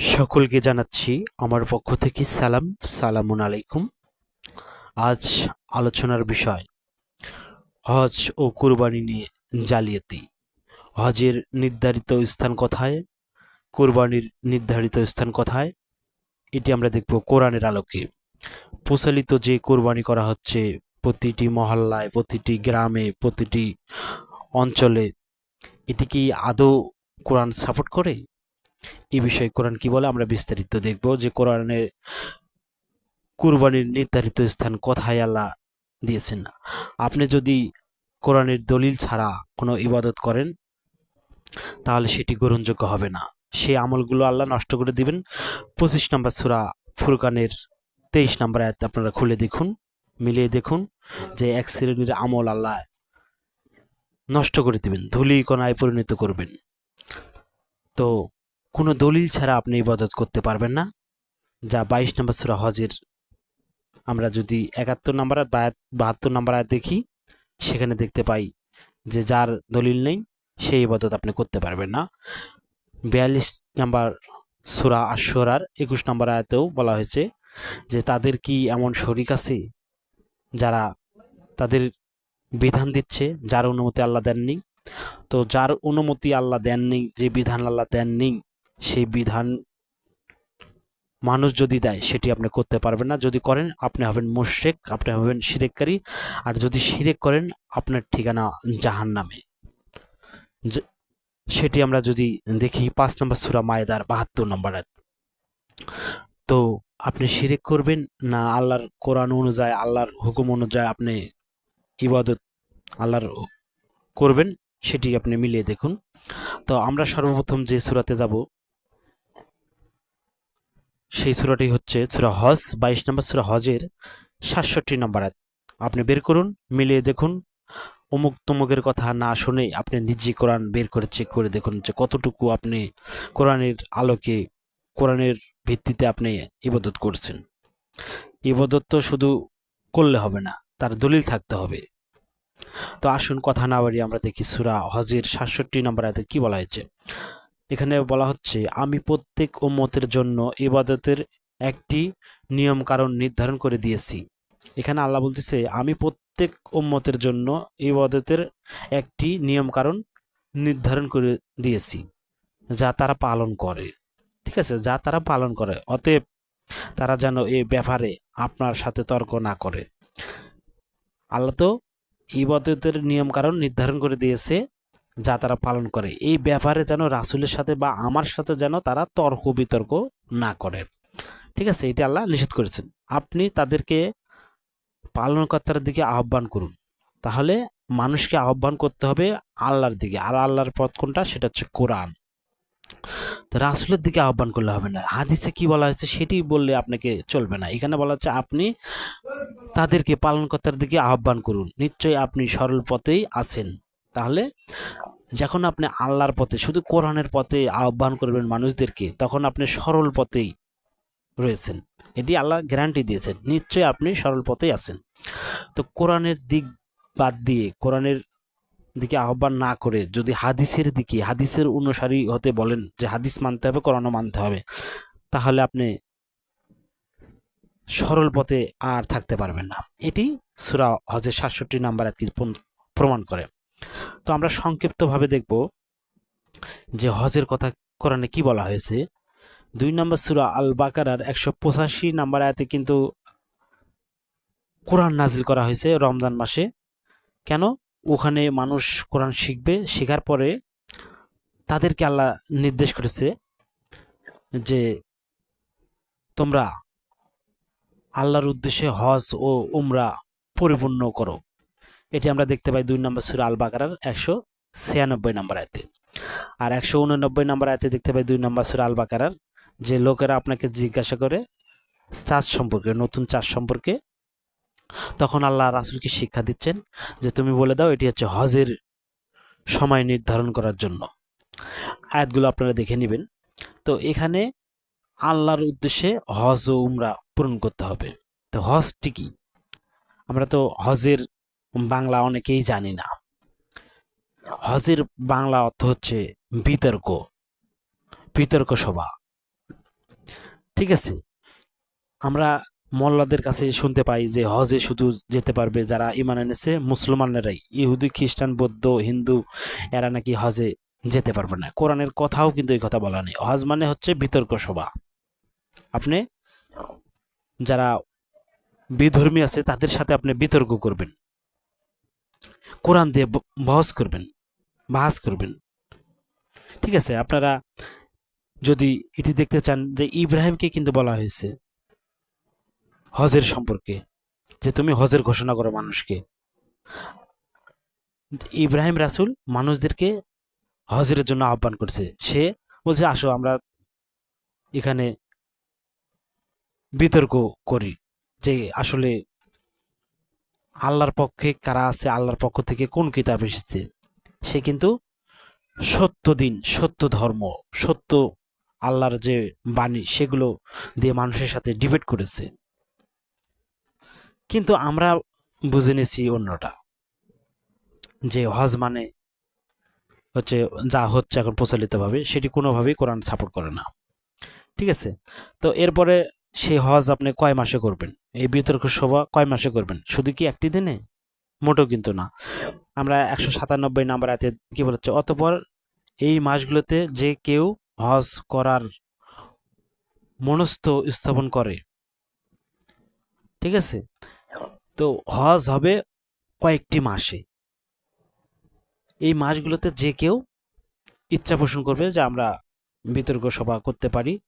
সকলকে জানাচ্ছি আমার পক্ষ থেকে সালাম, সালামুন আলাইকুম। আজ আলোচনার বিষয়, হজ ও কুরবানি নিয়ে জালিয়াতি। হজের নির্ধারিত স্থান কোথায়? কুরবানির নির্ধারিত স্থান কোথায়? এটি আমরা দেখব কোরআনের আলোকে। প্রচলিত যে কোরবানি করা হচ্ছে, প্রতিটি মহল্লায়, প্রতিটি গ্রামে, প্রতিটি অঞ্চলে, এটি কি আদৌ কোরআন সাপোর্ট করে? এই বিষয়ে কোরআন কি বলে? আমরা বিস্তারিত দেখব যে কোরআনের কুরবানির নির্ধারিত স্থান কোথায় আল্লাহ দিয়েছেন। আপনি যদি কোরআনের দলিল ছাড়া কোনো ইবাদত করেন, তাহলে সেটি গ্রহণযোগ্য হবে না। সেই আমলগুলো আল্লাহ নষ্ট করে দিবেন। পঁচিশ নম্বর সুরা ফুরকানের তেইশ নম্বর আয়াত আপনারা খুলে দেখুন, মিলিয়ে দেখুন যে এক শ্রেণির আমল আল্লাহ নষ্ট করে দিবেন ধুলি কণায় পরিণত করবেন। তো কোনো দলিল ছাড়া আপনি ইবাদত করতে পারবেন না। যা বাইশ নম্বর সুরা হজের। আমরা যদি একাত্তর নম্বর বা বাহাত্তর নম্বর আয় দেখি, সেখানে দেখতে পাই যে যার দলিল নেই সেই ইবাদত আপনি করতে পারবেন না। বিয়াল্লিশ নম্বর সুরা আশ্বরার একুশ নম্বর আয়াতেও বলা হয়েছে যে তাদের কি এমন শরিক আছে যারা তাদের বিধান দিচ্ছে, যার অনুমতি আল্লাহ দেননি? তো যার অনুমতি আল্লাহ দেননি, যে বিধান আল্লাহ দেননি সেই বিধান মানুষ যদি দেয়, সেটি আপনি করতে পারবেন না। যদি করেন, আপনি হবেন মুশরেক, আপনি হবেন শিরেককারী। আর যদি শিরেক করেন, আপনার ঠিকানা জাহান নামে সেটি আমরা যদি দেখি, পাঁচ নম্বর সুরা মায়েদার বাহাত্তর নম্বর তো আপনি শিরেক করবেন না আল্লাহর কোরআন অনুযায়ী, আল্লাহর হুকুম অনুযায়ী আপনি ইবাদত আল্লাহর করবেন, সেটি আপনি মিলিয়ে দেখুন। তো আমরা সর্বপ্রথম যে সুরাতে যাব সেই সুরাটি হচ্ছে সুরা হজ, বাইশ নম্বর সুরা হজের সাতষট্টি নম্বর আয়াত। আপনি বের করুন, মিলিয়ে দেখুন। অমুক তমুকের কথা না শুনে আপনি নিজে কোরআন বের করে চেক করে দেখুন যে কতটুকু আপনি কোরআনের আলোকে, কোরআনের ভিত্তিতে আপনি ইবাদত করছেন। ইবাদত তো শুধু করলে হবে না, তার দলিল থাকতে হবে। তো আসুন, কথা না বাড়িয়ে আমরা দেখি সুরা হজের সাতষট্টি নম্বর আয়াতে কি বলা হয়েছে। এখানে বলা হচ্ছে, আমি প্রত্যেক উম্মতের জন্য ইবাদতের একটি নিয়ম কারণ নির্ধারণ করে দিয়েছি। এখানে আল্লাহ বলতেছে, আমি প্রত্যেক উম্মতের জন্য ইবাদতের একটি নিয়ম কারণ নির্ধারণ করে দিয়েছি, যা তারা পালন করে। ঠিক আছে, যা তারা পালন করে, অতএব তারা যেন এ ব্যাপারে আপনার সাথে তর্ক না করে। আল্লাহ তো ইবাদতের নিয়ম কারণ নির্ধারণ করে দিয়েছে যা তারা পালন করে। এই ব্যাপারে যেন রাসুলের সাথে বা আমার সাথে যেন তারা তর্ক বিতর্ক না করে। ঠিক আছে? এটা আল্লাহ নিষেধ করেছেন। আপনি তাদেরকে পালনকর্তার দিকে আহ্বান করুন। তাহলে মানুষকে আহ্বান করতে হবে আল্লাহর দিকে। আর আল্লাহর পথ কোনটা? সেটা হচ্ছে কোরআন। তো রাসুলের দিকে আহ্বান করলে হবে না। হাদিসে কি বলা হয়েছে সেটি বললে আপনাকে চলবে না। এখানে বলা হচ্ছে আপনি তাদেরকে পালনকর্তার দিকে আহ্বান করুন। নিশ্চয়ই আপনি সরল পথেই আছেন। তাহলে যখন আপনি আল্লাহর পথে, শুধু কোরআনের পথে আহ্বান করবেন মানুষদেরকে, তখন আপনি সরল পথেই রয়েছেন। এটি আল্লাহ গ্যারান্টি দিয়েছেন। নিশ্চয়ই আপনি সরল পথেই আছেন। তো কোরআনের দিক বাদ দিয়ে, কোরআনের দিকে আহ্বান না করে যদি হাদিসের দিকে, হাদিসের অনুসারী হতে বলেন যে হাদিস মানতে হবে, কোরআনও মানতে হবে, তাহলে আপনি সরল পথে আর থাকতে পারবেন না। এটি সুরা হজের সাতষট্টি নাম্বার একটি প্রমাণ করে। তো আমরা সংক্ষিপ্তভাবে দেখব যে হজের কথা কোরআনে কি বলা হয়েছে। দুই নম্বর সুরা আল বাকারার একশো পঁচাশি নাম্বার আয়াতে কিন্তু কোরআন নাজিল করা হয়েছে রমজান মাসে। কেন? ওখানে মানুষ কোরআন শিখবে, শেখার পরে তাদেরকে আল্লাহ নির্দেশ করেছে যে তোমরা আল্লাহর উদ্দেশ্যে হজ ও উমরা পরিপূর্ণ করো। এটি আমরা দেখতে পাই দুই নম্বর সুরা আল বাকারার একশো ছিয়ানব্বই নম্বর আয়তে। আর একশো উননব্বই নম্বর আয়তে দেখতে পাই দুই নম্বর সুরা আল বাকারার যে লোকেরা আপনাকে জিজ্ঞাসা করে চাষ সম্পর্কে, নতুন চাষ সম্পর্কে, তখন আল্লাহ রাসুলকে শিক্ষা দিচ্ছেন যে তুমি বলে দাও এটি হচ্ছে হজের সময় নির্ধারণ করার জন্য। আয়াতগুলো আপনারা দেখে নেবেন। তো এখানে আল্লাহর উদ্দেশ্যে হজ ও উমরা পূরণ করতে হবে। তো হজটি কি? আমরা তো হজের বাংলা অনেকেই জানি না। হজের বাংলা অর্থ হচ্ছে বিতর্ক বিতর্ক সভা। ঠিক আছে? আমরা মোল্লাদের কাছে শুনতে পাই যে হজে শুধু যেতে পারবে যারা ইমান এনেছে, মুসলমানেরাই। ইহুদি, খ্রিস্টান, বৌদ্ধ, হিন্দু, এরা নাকি হজে যেতে পারবে না। কোরআনের কথাও কিন্তু এই কথা বলা নেই। হজ মানে হচ্ছে বিতর্ক সভা। আপনি যারা বিধর্মী আছে, তাদের সাথে আপনি বিতর্ক করবেন। কোরআন দিয়ে বহস করবেন, বাহাস করবেন। ঠিক আছে, আপনারা যদি এটি দেখতে চান যে ইব্রাহিমকে কিন্তু বলা হয়েছে হজের সম্পর্কে, যে তুমি হজের ঘোষণা করো মানুষকে। ইব্রাহিম রাসুল মানুষদেরকে হজের জন্য আহ্বান করছে। সে বলছে, আসো আমরা এখানে বিতর্ক করি যে আসলে আল্লাহর পক্ষে কারা আছে, আল্লাহর পক্ষ থেকে কোন কিতাব এসেছে? সে কিন্তু সত্য দিন, সত্য ধর্ম, সত্য আল্লাহর যে বাণী, সেগুলো দিয়ে মানুষের সাথে ডিবেট করেছে। কিন্তু আমরা বুঝে নিয়েছি অন্যটা, যে হজ মানে হচ্ছে যা হচ্ছে এখন প্রচলিতভাবে, সেটি কোনোভাবেই কোরআন সাপোর্ট করে না। ঠিক আছে? তো এরপরে সেই হজ আপনি কয় মাসে করবেন? এই বিতর্ক সভা কয় মাসে করবেন? শুধু কি একটি দিনে? মোটেও কিন্তু না। আমরা একশো সাতানব্বই নাম্বার আয়াতে কি বলেছে? অতপর এই মাসগুলোতে যে কেউ হজ করার মনস্থ স্থাপন করে। ঠিক আছে? তো হজ হবে কয়েকটি মাসে। এই মাসগুলোতে যে কেউ ইচ্ছা পোষণ করবে যে আমরা বিতর্ক সভা করতে পারি।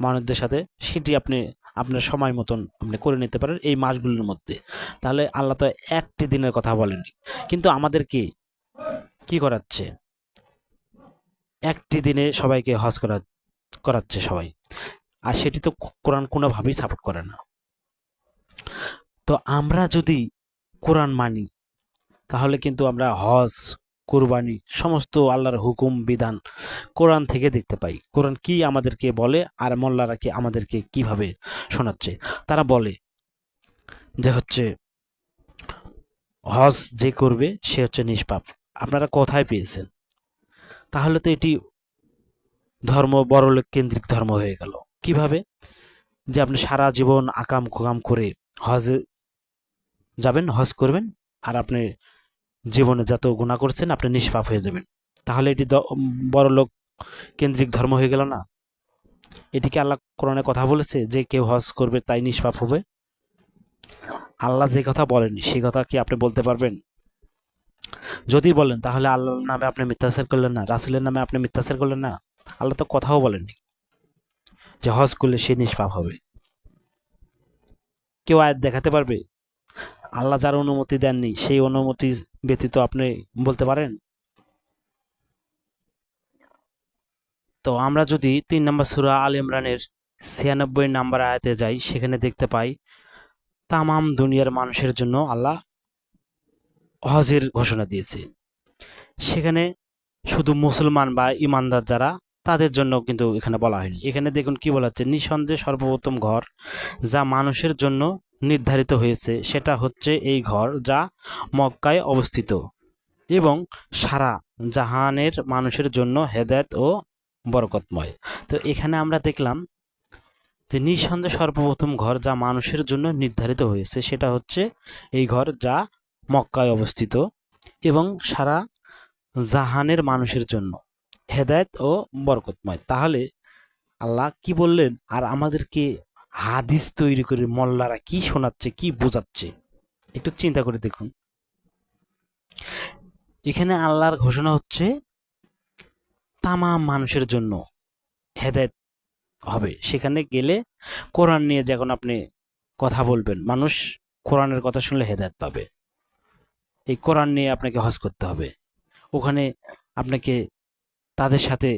মানুষদের সাথে সেটি আপনি আপনার সময় মতন আপনি করে নিতে পারেন এই মাসগুলোর মধ্যে। তাহলে আল্লাহ তো একটি দিনের কথা বলেনি কিন্তু আমাদেরকে কি? করাচ্ছে? একটি দিনে সবাইকে হজ করা, করাচ্ছে সবাই। আর সেটি তো কোরআন কোনোভাবেই সাপোর্ট করে না। তো আমরা যদি কোরআন মানি, তাহলে কিন্তু আমরা হজ কুরবানি, সমস্ত আল্লাহর হুকুম, বিধান কোরআন থেকে দেখতে পাই। কোরআন কি আমাদেরকে বলে আর মোল্লারা কি আমাদেরকে কীভাবে শোনাচ্ছে? তারা বলে যে হচ্ছে, হজ যে করবে সে হচ্ছে নিষ্পাপ। আপনারা কোথায় পেয়েছেন? তাহলে তো এটি ধর্ম, বড়লোক কেন্দ্রিক ধর্ম হয়ে গেল। কীভাবে? যে আপনি সারা জীবন আকাম কুকাম করে হজে যাবেন, হজ করবেন, আর আপনি জীবনে যত গুণা করছেন, আপনি নিষ্পাপ হয়ে যাবেন। তাহলে এটি বড় লোক কেন্দ্রিক ধর্ম হয়ে গেল না? এটিকে আল্লাহ কোরআনে কথা বলেছে যে কেউ হজ করবে তাই নিষ্পাপ হবে? আল্লাহ যে কথা বলেনি সেই কথা কি আপনি বলতে পারবেন? যদি বলেন, তাহলে আল্লাহর নামে আপনি মিথ্যাচার করলেন না, রাসুলের নামে আপনি মিথ্যাচার করলেন না? আল্লাহ তো কথাও বলেননি যে হজ করলে সে নিষ্পাপ হবে। কেউ আয়াত দেখাতে পারবে? আল্লাহ যার অনুমতি দেননি, সেই অনুমতি ব্যতীত আপনি বলতে পারেন? তো আমরা যদি তিন নম্বর সুরা আল ইমরানের ছিয়ানব্বই নাম্বার আয়াতে যাই, সেখানে দেখতে পাই, তামাম দুনিয়ার মানুষের জন্য আল্লাহ হজের ঘোষণা দিয়েছে। সেখানে শুধু মুসলমান বা ইমানদার যারা তাদের জন্য কিন্তু এখানে বলা হয়নি। এখানে দেখুন কি বলা হচ্ছে নিঃসন্দেহে সর্বপ্রথম ঘর যা মানুষের জন্য নির্ধারিত হয়েছে সেটা হচ্ছে এই ঘর যা মক্কায় অবস্থিত। এবং সারা জাহানের মানুষের জন্য হেদায়ত ও বরকতময়। তো এখানে আমরা দেখলাম যে নিঃসন্দেহে সর্বপ্রথম ঘর যা মানুষের জন্য নির্ধারিত হয়েছে সেটা হচ্ছে এই ঘর যা মক্কায় অবস্থিত এবং সারা জাহানের মানুষের জন্য। হেদায়ত ও বরকতময়। তাহলে আল্লাহ কি বললেন? আর আমাদেরকে হাদিস তৈরি করে মোল্লারা কি শোনাচ্ছে, কি বোঝাচ্ছে? একটু চিন্তা করে দেখুন। এখানে আল্লাহর ঘোষণা হচ্ছে, তামাম মানুষের জন্য হেদায়ত হবে। সেখানে গেলে কোরআন নিয়ে যখন আপনি কথা বলবেন, মানুষ কোরআনের কথা শুনলে হেদায়ত পাবে। এই কোরআন নিয়ে আপনাকে হজ করতে হবে। ওখানে আপনাকে তাদের সাথে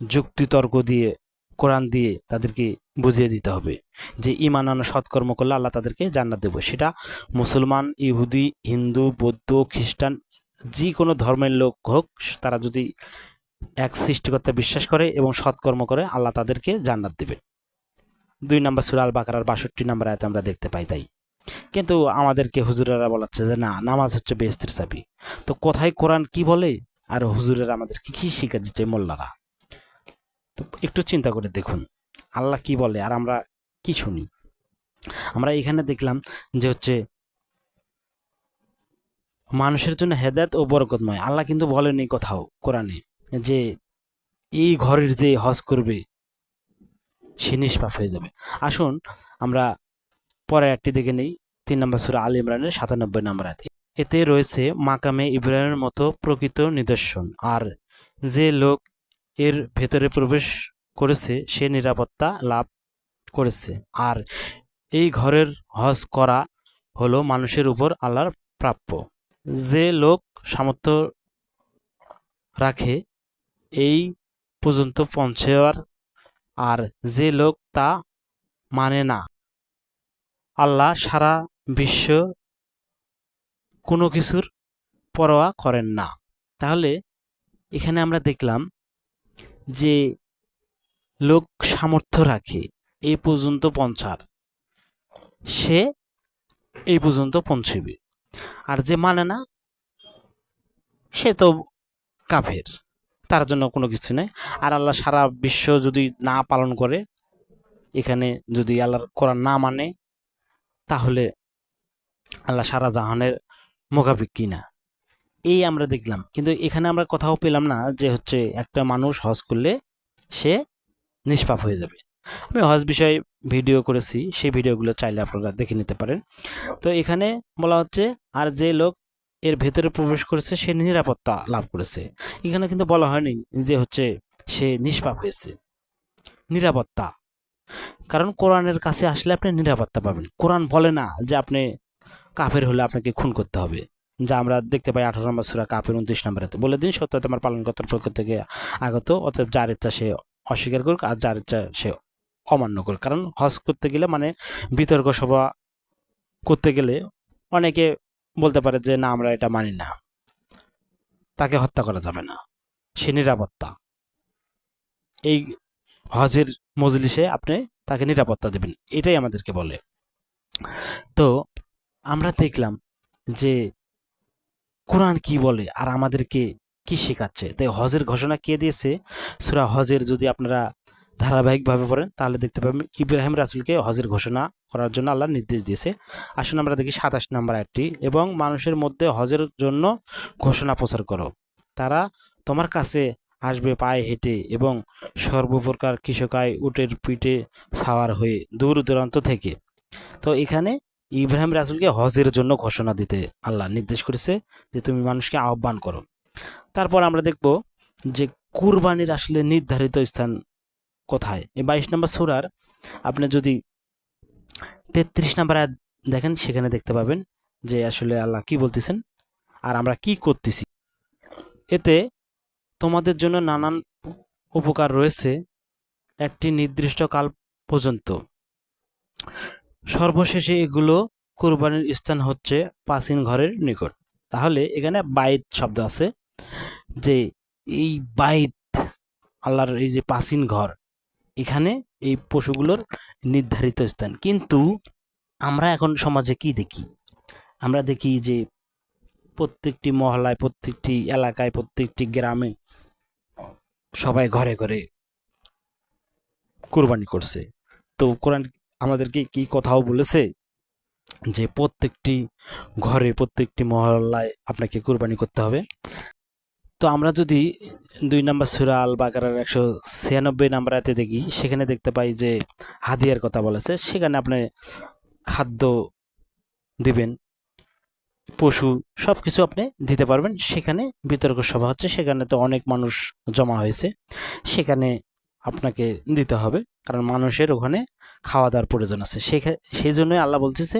যুক্তিতর্ক দিয়ে, কোরআন দিয়ে তাদেরকে বুঝিয়ে দিতে হবে যে ইমান সৎকর্ম করলে আল্লাহ তাদেরকে জান্নাত দেবো। সেটা মুসলমান, ইহুদি, হিন্দু, বৌদ্ধ, খ্রিস্টান যে কোনো ধর্মের লোক হোক, তারা যদি এক সৃষ্টিকর্তা বিশ্বাস করে এবং সৎকর্ম করে, আল্লাহ তাদেরকে জান্নাত দেবে। দুই নম্বর সুরাল বাকারার বাষট্টি নম্বর আয়তে আমরা দেখতে পাই তাই। কিন্তু আমাদেরকে হুজুরেরা বলাচ্ছে যে, না, নামাজ হচ্ছে বেস্তের চাবি। তো কোথায় কোরআন কি বলে? আর হুজুরের আমাদেরকে কি শিখা দিচ্ছে মোল্লারা? তো একটু চিন্তা করে দেখুন, আল্লাহ কি বলে আর আমরা কি শুনি? আমরা এখানে দেখলাম যে হচ্ছে মানুষের জন্য হেদায়ত ও বরকতময়। আল্লাহ কিন্তু বলেনি কোথাও কোরআনে, যে এই ঘরের যে হজ করবে, সে নিষ্পাপ হয়ে যাবে। আসুন আমরা পরে একটি দেখে নেই, তিন নম্বর সুরা আল ইমরানের সাতানব্বই নম্বর আয়াত। এতে রয়েছে মাকামে ইব্রাহিমের মতো প্রকৃত নিদর্শন। আর যে লোক এর ভেতরে প্রবেশ করেছে, সে নিরাপত্তা লাভ করেছে। আর এই ঘরের হজ করা হলো মানুষের উপর আল্লাহর প্রাপ্য। যে লোক সামর্থ্য রাখে, এই পর্যন্ত পৌঁছেওয়ার আর যে লোক তা মানে না, আল্লাহ সারা বিশ্ব কোনো কিছুর পরোয়া করেন না। তাহলে এখানে আমরা দেখলাম যে লোক সামর্থ্য রাখে এই পর্যন্ত পৌঁছার। সে এই পর্যন্ত পৌঁছবে। আর যে মানে না, সে তো কাফের, তার জন্য কোনো কিছু নেই। আর আল্লাহ সারা বিশ্ব যদি না পালন করে, এখানে যদি আল্লাহর কোরআন না মানে তাহলে আল্লাহ সারা জাহানের মোকাবিক কিনা? এই আমরা দেখলাম। কিন্তু এখানে আমরা কোথাও পেলাম না যে হচ্ছে একটা মানুষ হজ করলে সে নিষ্পাপ হয়ে যাবে। আমি হজ বিষয়ে ভিডিও করেছি, সেই ভিডিওগুলো চাইলে আপনারা দেখে নিতে পারেন। তো এখানে বলা হচ্ছে, আর যে লোক এর ভেতরে প্রবেশ করেছে, সে নিরাপত্তা লাভ করেছে। এখানে কিন্তু বলা হয়নি যে হচ্ছে সে নিষ্পাপ হয়েছে। নিরাপত্তা। কারণ কোরআনের কাছে আসলে আপনি নিরাপত্তা পাবেন। কোরআন বলে না যে আপনি কাফের হলে আপনাকে খুন করতে হবে। যা আমরা দেখতে পাই আঠারো নম্বর সুরা কাপের উনত্রিশ নম্বরেতে বলে দিন, সত্য তোমার পালন কর্তার পক্ষ থেকে আগত, অতএব যার ইচ্ছা সে অস্বীকার করুক, আর যার ইচ্ছা সে অমান্য করুক। কারণ হজ করতে গেলে মানে বিতর্ক সভা করতে গেলে অনেকে বলতে পারে যে, না, আমরা এটা মানি না। তাকে হত্যা করা যাবে না। সে নিরাপত্তা। এই হজের মজলিসে আপনি তাকে নিরাপত্তা দেবেন। এটাই আমাদেরকে বলে। তো আমরা দেখলাম যে কোরআন কি বলে আর আমাদেরকে কি শেখাচ্ছে? তাই হজের ঘোষণা কে দিয়েছে? সুরা হজের যদি আপনারা ধারাবাহিকভাবে পড়েন, তাহলে দেখতে পাবেন ইব্রাহিম রাসুলকে হজের ঘোষণা করার জন্য আল্লাহ নির্দেশ দিয়েছে। আসুন আমরা দেখি সাতাশ নাম্বার একটি এবং মানুষের মধ্যে হজের জন্য ঘোষণা প্রচার করো। তারা তোমার কাছে আসবে পায়ে হেঁটে এবং সর্বপ্রকার কৃষকায় উটের পিঠে সাওয়ার হয়ে দূর দূরান্ত থেকে। তো এখানে ইব্রাহিম রাসুলকে হজের জন্য ঘোষণা দিতে আল্লাহ নির্দেশ করেছে যে তুমি মানুষকে আহ্বান করো। তারপর আমরা দেখব যে কুরবানির আসলে নির্ধারিত স্থান কোথায়। এই বাইশ নম্বর সুরার আপনি যদি তেত্রিশ নম্বর দেখেন, সেখানে দেখতে পাবেন যে আসলে আল্লাহ কি বলতেছেন আর আমরা কি করতেছি। এতে তোমাদের জন্য নানান উপকার রয়েছে একটি নির্দিষ্ট কাল পর্যন্ত। সর্বশেষে এগুলো কোরবানির স্থান হচ্ছে প্রাচীন ঘরের নিকট। তাহলে এখানে বাইত শব্দ আছে, যে এই বাইত, আল্লাহর এই যে প্রাচীন ঘর, এখানে এই পশুগুলোর নির্ধারিত স্থান। কিন্তু আমরা এখন সমাজে কি দেখি? আমরা দেখি যে প্রত্যেকটি মহলায় প্রত্যেকটি এলাকায়, প্রত্যেকটি গ্রামে সবাই ঘরে ঘরে কোরবানি করছে। তো কোরআন আমাদেরকে কি কথাও বলেছে যে প্রত্যেকটি ঘরে প্রত্যেকটি মহল্লায় আপনাকে কোরবানি করতে হবে। তো আমরা যদি দুই নম্বর সুরা আল বাকারার একশো ছিয়ানব্বই নাম্বারাতে দেখি, সেখানে দেখতে পাই যে হাদিয়ার কথা বলেছে। সেখানে আপনি খাদ্য দিবেন, পশু সব কিছু আপনি দিতে পারবেন। সেখানে বিতর্ক সভা হচ্ছে, সেখানে তো অনেক মানুষ জমা হয়েছে। সেখানে আপনাকে দিতে হবে। কারণ মানুষের ওখানে খাওয়া দাওয়ার প্রয়োজন আছে। সেই জন্যই আল্লাহ বলতেছে,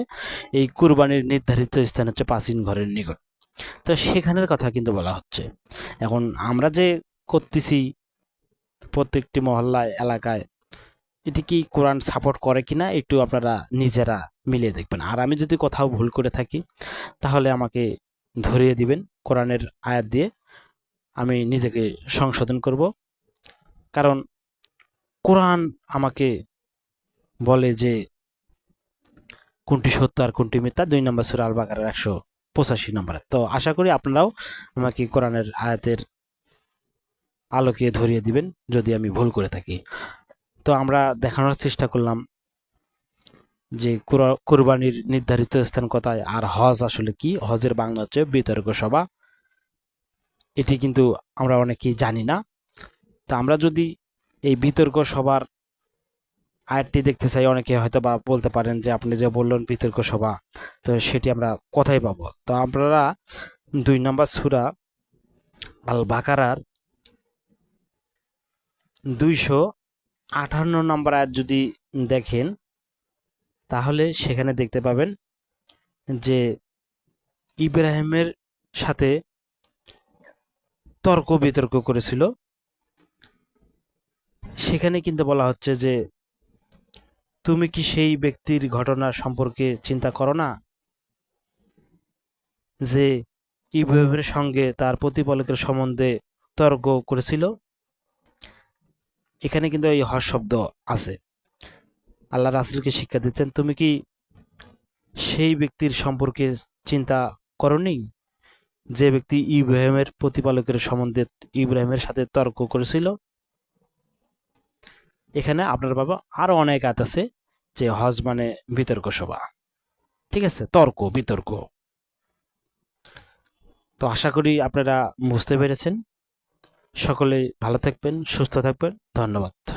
এই কুরবানির নির্ধারিত স্থান হচ্ছে প্রাচীন ঘরের নিকট। তো সেখানের কথা কিন্তু বলা হচ্ছে। এখন আমরা যে করতেছি প্রত্যেকটি মহল্লায় এলাকায়, এটি কি কোরআন সাপোর্ট করে কিনা একটু আপনারা নিজেরা মিলিয়ে দেখবেন। আর আমি যদি কোথাও ভুল করে থাকি, তাহলে আমাকে ধরিয়ে দিবেন কোরআনের আয়াত দিয়ে। আমি নিজেকে সংশোধন করব। কারণ কোরআন আমাকে বলে যে কোনটি সত্য আর কোনটি মিথ্যা? দুই নম্বর সুরা আল বাকারের একশো পঁচাশি নম্বরে। তো আশা করি আপনারাও আমাকে কোরআনের আয়াতের আলোকে ধরিয়ে দিবেন, যদি আমি ভুল করে থাকি। তো আমরা দেখানোর চেষ্টা করলাম যে কুর- কুরবানির নির্ধারিত স্থান কোথায় আর হজ আসলে কি? হজের বাংলা হচ্ছে বিতর্ক সভা। এটি কিন্তু আমরা অনেকেই জানি না। তা আমরা যদি এই বিতর্ক সভার আয়াতটি দেখতে চাই। অনেকে হয়তো বা বলতে পারেন যে, আপনি যে বললেন বিতর্ক সভা, তো সেটি আমরা কোথায় পাবো? তো আপনারা দুই নম্বর সুরা আল বাকারার দুইশো আঠান্ন নম্বর আয়াত যদি দেখেন, তাহলে সেখানে দেখতে পাবেন যে, ইব্রাহিমের সাথে তর্ক বিতর্ক করেছিল। সেখানে কিন্তু বলা হচ্ছে যে, তুমি কি সেই ব্যক্তির ঘটনা সম্পর্কে চিন্তা করো না? যে ইব্রাহিমের সঙ্গে তার প্রতিপালকের সম্বন্ধে তর্ক করেছিল। এখানে কিন্তু এই হস শব্দ আছে। আল্লাহ রাসুলকে শিক্ষা দিচ্ছেন, তুমি কি সেই ব্যক্তির সম্পর্কে চিন্তা করনি? যে ব্যক্তি ইব্রাহিমের প্রতিপালকের সম্বন্ধে ইব্রাহিমের সাথে তর্ক করেছিল। এখানে আপনার বাবা আরও অনেক আয়াত আছে যে হজ মানে বিতর্ক সভা। ঠিক আছে? তর্ক, বিতর্ক। তো আশা করি আপনারা বুঝতে পেরেছেন। সকলে ভালো থাকবেন, সুস্থ থাকবেন। ধন্যবাদ।